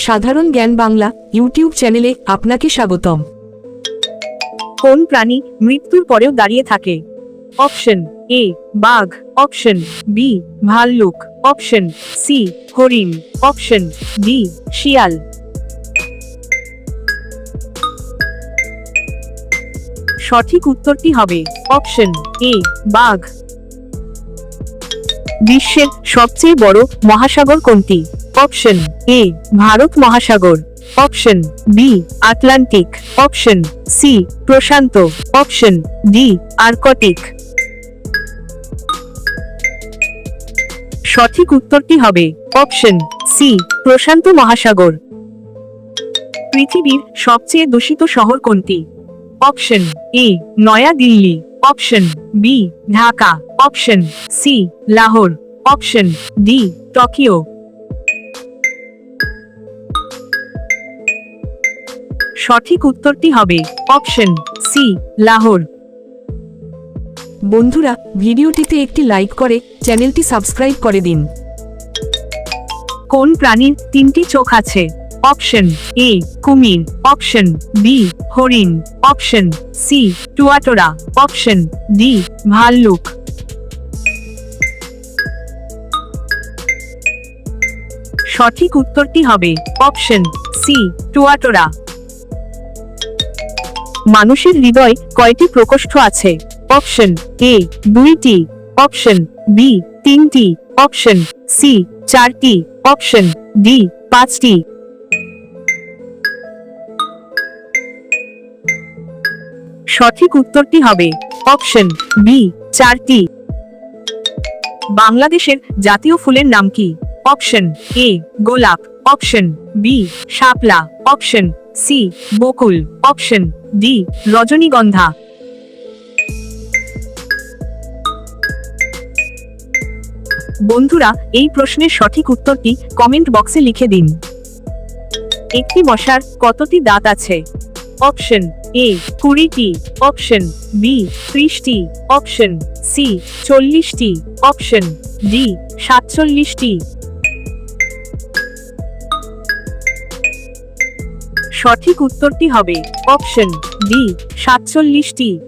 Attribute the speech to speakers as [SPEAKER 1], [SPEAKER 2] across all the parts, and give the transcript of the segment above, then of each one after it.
[SPEAKER 1] সাধারণ জ্ঞান বাংলা ইউটিউব চ্যানেলে আপনাকে স্বাগতম।
[SPEAKER 2] কোন প্রাণী মৃত্যুর পরেও দাঁড়িয়ে থাকে? অপশন এ, বাঘ। অপশন বি, ভাল্লুক। অপশন সি, হরিণ। অপশন ডি, শিয়াল। সঠিক উত্তরটি হবে অপশন এ, বাঘ। বিশ্বের সবচেয়ে বড় মহাসাগর কোনটি? Option A, Bharat Mahasagar. Option B, Atlantic. Option C, Prashanta. Option D, Arctic. সঠিক উত্তরটি হবে অপশন সি, প্রশান্ত মহাসাগর। পৃথিবীর সবচেয়ে দূষিত শহর কোনটি? Option A, Naya Delhi. Option B, Dhaka. Option C, Lahore. Option D, Tokyo. সঠিক উত্তরটি হবে অপশন সি, লাহোর।
[SPEAKER 1] বন্ধুরা, ভিডিওটিতে একটি লাইক করে, চ্যানেলটি সাবস্ক্রাইব করে দিন।
[SPEAKER 2] কোন প্রাণীর তিনটি চোখ আছে? অপশন এ, কুমির। অপশন বি, হরিণ। Option C, tuatara. Option D, ভাল্লুক। সঠিক উত্তরটি হবে অপশন সি, টুয়াটোরা। মানুষের হৃদয় কয়টি প্রকোষ্ঠ আছে? অপশন এ, দুইটি। অপশন বি, তিনটি। অপশন সি, চারটি। অপশন ডি, পাঁচটি। সঠিক উত্তরটি হবে অপশন বি, চারটি। বাংলাদেশের জাতীয় ফুলের নাম কি? অপশন এ, গোলাপ। অপশন বি, শাপলা। অপশন সি, বকুল। অপশন ডি রজনীগন্ধা। বন্ধুরা, এই প্রশ্নের সঠিক উত্তরটি কমেন্ট বক্সে লিখে দিন। একটি মশার কতটি দাঁত আছে? অপশন এ কুড়িটি। অপশন বি ত্রিশটি। অপশন সি চল্লিশটি। অপশন ডি সাতচল্লিশটি। সঠিক উত্তরটি হবে অপশন ডি সাতচল্লিশটি।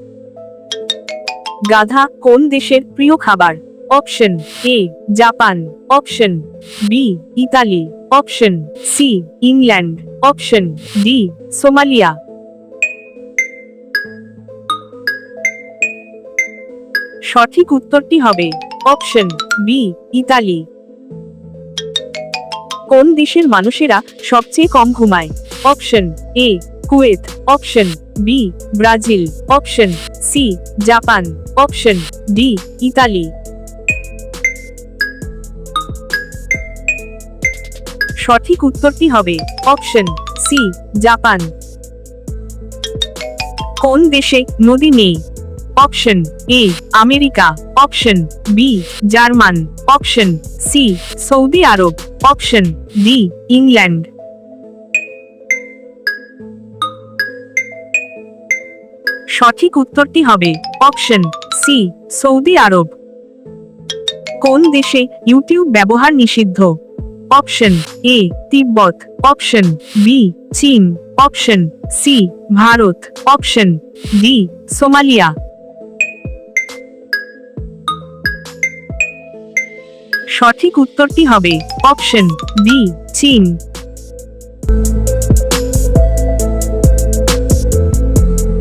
[SPEAKER 2] গাধা, কোন দেশের প্রিয় খাবার? Option A, Japan. Option B, Italy. Option C, England. Option D, Somalia. সঠিক উত্তরটি হবে অপশন বি, ইতালি। কোন দেশের মানুষেরা সবচেয়ে কম ঘুমায়? Option A, Kuwait, option B, Brazil, option C, Japan, option D, Italy. সঠিক উত্তরটি হবে অপশন সি, জাপান। কোন দেশে নদী নেই? Option A, America. Option B, German. Option C, Saudi Arab. Option D, England. সঠিক উত্তরটি হবে অপশন সি, সৌদি আরব। কোন দেশে ইউটিউব ব্যবহার নিষিদ্ধ? Option A, Tibet. Option B, চীন। Option C, Bharat. Option D, Somalia. সঠিক উত্তরটি হবে অপশন ডি চীন।